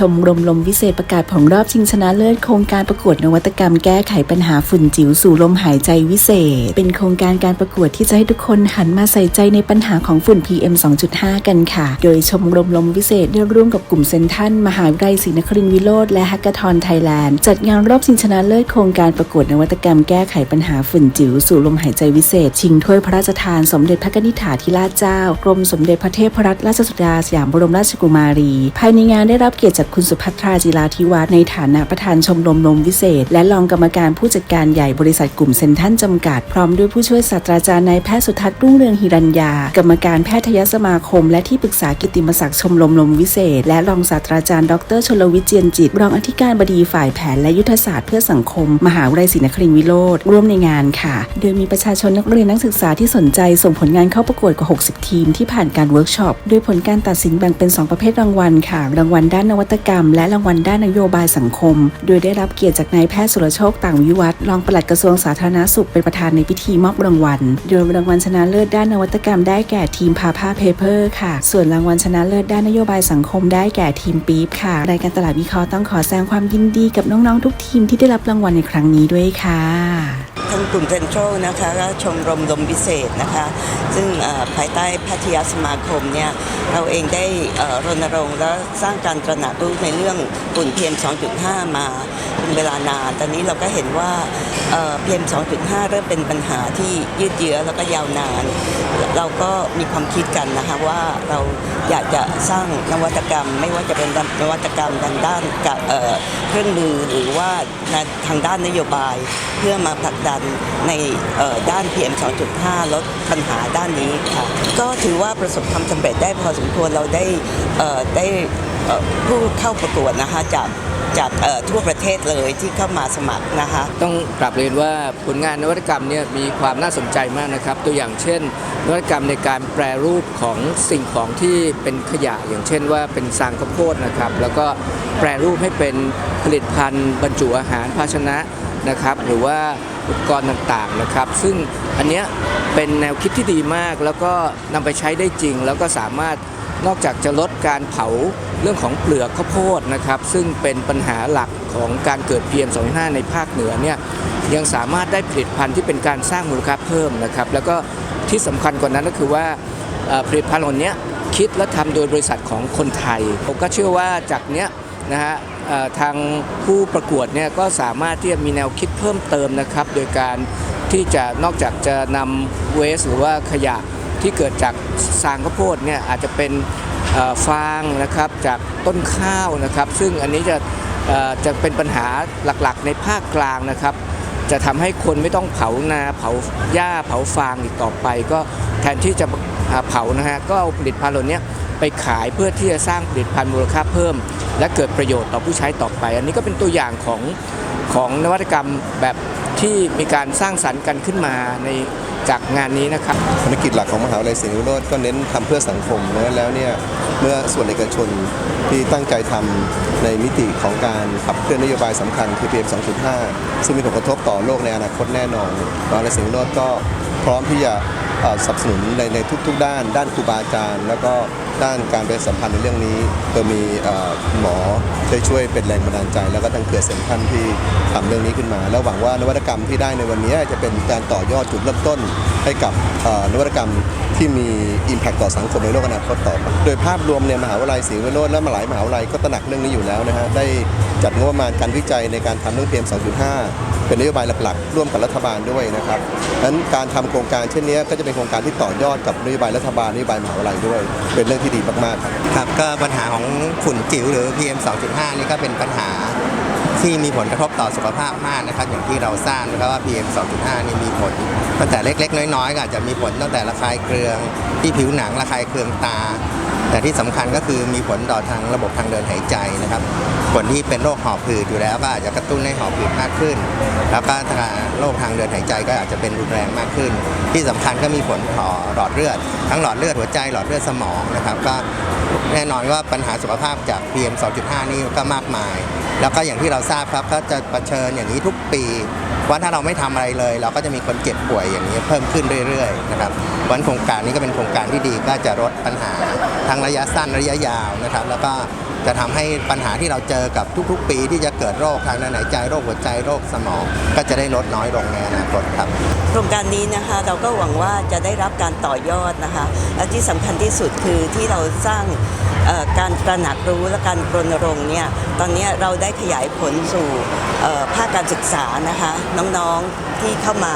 ชมรมลมวิเศษประกาศผลรอบชิงชนะเลิศโครงการประกวดนวัตกรรมแก้ไขปัญหาฝุ่นจิ๋วสู่ลมหายใจวิเศษ เป็นโครงการการประกวดที่จะให้ทุกคนหันมาใส่ใจในปัญหาของฝุ่น PM 2.5 กันค่ะ โดยชมรมลมวิเศษได้ร่วมกับกลุ่มเซนทันมหาวิทยาลัยศรีนครินทร์วิโรธและฮักกาทอนไทยแลนด์จัดงานรอบชิงชนะเลิศโครงการประกวดนวัตกรรมแก้ไขปัญหาฝุ่นจิ๋วสู่ลมหายใจวิเศษ ชิงถ้วยพระราชทานสมเด็จพระนิธิถาธิราชเจ้ากรมสมเด็จพระเทพรัตนราชสุดาสยามบรมราชกุมารี ภายในงานได้รับเกียรติจากคุณสุภัทราจิราธิวัฒน์ในฐานะประธานชมรมลมวิเศษ และรองกรรมการผู้จัดการใหญ่บริษัทกลุ่มเซนทันจำกัด พร้อมด้วยผู้ช่วยศาสตราจารย์นายแพทย์สุทัศน์รุ่งเรืองหิรัญญา กรรมการแพทยสมาคม และที่ปรึกษากิติมศักดิ์ชมรมลมวิเศษ และรองศาสตราจารย์ดรชลวิเจียนจิต รองอธิการบดีฝ่ายแผนและยุทธศาสตร์เพื่อสังคม มหาวิทยาลัยศรีนครินทร์วิโรธร่วมในงานค่ะ โดยมีประชาชนนักเรียนนักศึกษาที่สนใจส่งผลงานเข้าประกวดกว่า 60 ทีมที่ผ่านการเวิร์กช็อปโดยผลการตัดสินแบ่งเป็น 2 ประเภทรางวัลค่ะ รางวัลด้านนวัตกรรม และรางวัลด้านนโยบายสังคม โดยได้รับเกียรติจากนายแพทย์สุรโชคต่างวิวัฒน์รองปลัดกระทรวงสาธารณสุขเป็นประธานในพิธีมอบรางวัล โดยรางวัลชนะเลิศด้านนวัตกรรมได้แก่ทีมพาผ้าเพเปอร์ค่ะ ส่วนรางวัลชนะเลิศด้านนโยบายสังคมได้แก่ทีมปี๊บค่ะรายการตลาดวิเคราะห์ต้องขอแสดงความยินดีกับน้องๆทุกทีมที่ได้รับรางวัลในครั้งนี้ด้วยค่ะางกลุ่มเซ็นทรัลนะคะก็ชมรมลมพิเศษนะคะ ซึ่งภายใต้แพทยสมาคมเนี่ยเราเองได้รณรงค์และสร้างการตระหนักรู้ในเรื่องฝุ่น PM 2.5 มาเป็นเวลานาน ตอนนี้เราก็เห็นว่าเอ่อ PM 2.5 เริ่มเป็นปัญหาที่ยืดเยื้อแล้วก็ยาวนาน เราก็มีความคิดกันนะคะว่าเราอยากจะสร้างนวัตกรรม ไม่ว่าจะเป็นนวัตกรรมทางด้านกับเครื่องมือหรือว่าทางด้านนโยบายเพื่อมาผลักดันในเอ่อด้าน PM 2.5 ลดปัญหาด้านนี้ค่ะ ก็ถือว่าประสบความสำเร็จได้พอสมควรเราได้ได้ผู้เข้าประกวดนะคะจากจากทั่วประเทศเลยที่เข้ามาสมัครนะคะ ต้องกลับเรียนว่าผลงานนวัตกรรมเนี่ยมีความน่าสนใจมากนะครับ ตัวอย่างเช่น นวัตกรรมในการแปรรูปของสิ่งของที่เป็นขยะอย่างเช่นว่าเป็นสางข้าวโพดนะครับ แล้วก็แปรรูปให้เป็นผลิตภัณฑ์บรรจุอาหารภาชนะ นะครับ หรือว่าอุปกรณ์ต่างๆนะครับ ซึ่งอันเนี้ยเป็นแนวคิดที่ดีมาก แล้วก็นำไปใช้ได้จริง แล้วก็สามารถนอกจากจะลดการเผาเรื่องของเปลือกข้าวโพดนะครับ ซึ่งเป็นปัญหาหลักของการเกิด PM 2.5 ในภาคเหนือเนี่ยยังสามารถได้ผลิตภัณฑ์ที่เป็นการสร้างมูลค่าเพิ่มนะครับ แล้วก็ที่สำคัญกว่านั้นก็คือว่าผลิตภัณฑ์เหล่านี้คิดและทำโดยบริษัทของคนไทย ผมก็เชื่อว่าจากเนี้ยนะฮะ ทางผู้ประกวดเนี่ยก็สามารถที่จะมีแนวคิดเพิ่มเติมนะครับ โดยการที่จะนอกจากจะนำเวสหรือว่าขยะที่เกิดจากสางข้าวโพดเนี่ยอาจจะเป็นฟางนะครับจากต้นข้าวนะครับ ซึ่งอันนี้จะจะเป็นปัญหาหลักๆ ในภาคกลางนะครับ จะทำให้คนไม่ต้องเผานาเผาหญ้าเผาฟางอีกต่อไป ก็แทนที่จะเผานะฮะก็เอาผลิตภัณฑ์เหล่านี้ ไปขายเพื่อที่จะสร้างผลิตภัณฑ์มูลค่าเพิ่ม และเกิดประโยชน์ต่อผู้ใช้ต่อไป อันนี้ก็เป็นตัวอย่างของของนวัตกรรมแบบที่มีการสร้างสรรค์กันขึ้นมาในจากงานนี้นะครับภารกิจหลักของมหาวิทยาลัยศรีนครินทร์ก็เน้นทำเพื่อสังคมนะแล้วเนี่ยเมื่อส่วนเอกชนที่ตั้งใจทำในมิติของการขับเคลื่อนนโยบายสำคัญคือ PM 2.5 ซึ่งมีผลกระทบต่อโลกในอนาคตแน่นอนมหาวิทยาลัยศรีนครินทร์ก็พร้อมที่จะสนับสนุนในในทุก ๆ ด้าน ด้านครูบาอาจารย์ แล้วก็ ด้านการประชาสัมพันธ์ในเรื่องนี้โดยมีหมอได้ช่วยเป็นแรงบันดาลใจ แล้วก็ทางเกิดเซนทันที่ทำเรื่องนี้ขึ้นมา แล้วหวังว่านวัตกรรมที่ได้ในวันนี้จะเป็นการต่อยอดจุดเริ่มต้นให้กับนวัตกรรมที่มี Impact ต่อสังคมในโลกอนาคตต่อไปโดยภาพรวมเนี่ยมหาวิทยาลัยศรีวิโรจน์และมาหลายมหาวิทยาลัยก็ตระหนักเรื่องนี้อยู่แล้วนะฮะได้จัดงบประมาณการวิจัยในการทำเรื่อง PM 2.5 เป็นนโยบายหลักๆ ร่วมกับรัฐบาลด้วยนะครับดังนั้นการทำโครงการเช่นนี้ก็จะเป็นโครงการที่ต่อยอดกับนโยบายรัฐบาลนโยบายมหาวิทยาลัยด้วย เป็นเรื่องที่ดีมากๆครับครับก็ปัญหาของฝุ่นจิ๋วหรือ PM 2.5 นี่ก็เป็นปัญหา ที่มีผลกระทบต่อสุขภาพมากนะครับ อย่างที่เราทราบนะครับว่า PM 2.5 นี่มีผลตั้งแต่เล็ก ๆ น้อยๆก็อาจจะมีผลตั้งแต่ระคายเคืองที่ผิวหนังระคายเคืองตา แต่ที่สำคัญก็คือมีผลต่อทางระบบทางเดินหายใจนะครับคนที่เป็นโรคหอบหืดอยู่แล้วก็อาจจะกระตุ้นให้หอบหืดมากขึ้น แล้วก็ทางโรคทางเดินหายใจก็อาจจะเป็นรุนแรงมากขึ้น ที่สำคัญก็มีผลต่อหลอดเลือด ทั้งหลอดเลือดหัวใจหลอดเลือดสมองนะครับก็แน่นอนว่าปัญหาสุขภาพจาก PM 2.5 นี่ก็มากมาย แล้วก็อย่างที่เราทราบครับก็จะเผชิญอย่างนี้ทุกปีว่าถ้าเราไม่ทำอะไรเลย เราก็จะมีคนเจ็บป่วยอย่างนี้เพิ่มขึ้นเรื่อยๆนะครับวันโครงการนี้ก็เป็นโครงการที่ดีก็จะลดปัญหาทั้งระยะสั้นระยะยาวนะครับ แล้วก็ จะทำให้ปัญหาที่เราเจอกับทุก ๆ ปีที่จะเกิดโรคทางเดินหายใจโรคหัวใจโรคสมอง ก็จะได้ลดน้อยลงในอนาคตครับ โครงการนี้นะคะเราก็หวังว่าจะได้รับการต่อยอดนะคะและที่สำคัญที่สุดคือที่เราสร้างการตระหนักรู้และการรณรงค์เนี่ยตอนนี้เราได้ขยายผลสู่ภาคการศึกษานะคะน้องๆที่เข้ามา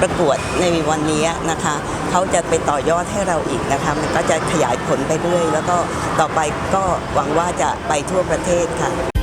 ประกวดในวันนี้นะคะเขาจะไปต่อยอดให้เราอีกนะคะมันก็จะขยายผลไปเรื่อยแล้วก็ต่อไปก็หวังว่าจะไปทั่วประเทศค่ะ